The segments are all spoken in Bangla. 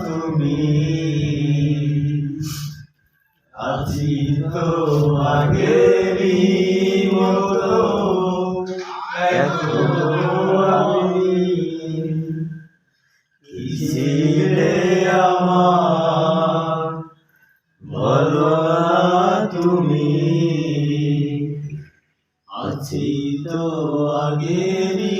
তুমি আছি তো আগেরই মতো আমি কি ছিলে আমার বলো তুমি আছি তো আগেরই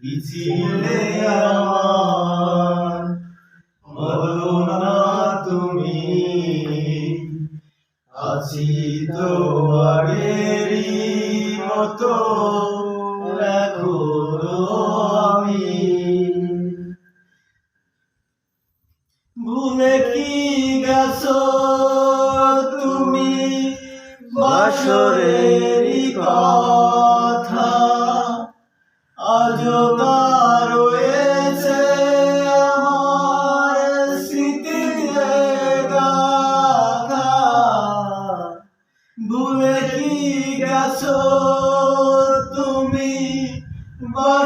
পিছিলে আমার না তুমি। আছি মতো এখনও আমি। ভুলে কি গেছো তুমি? বাসরেরই But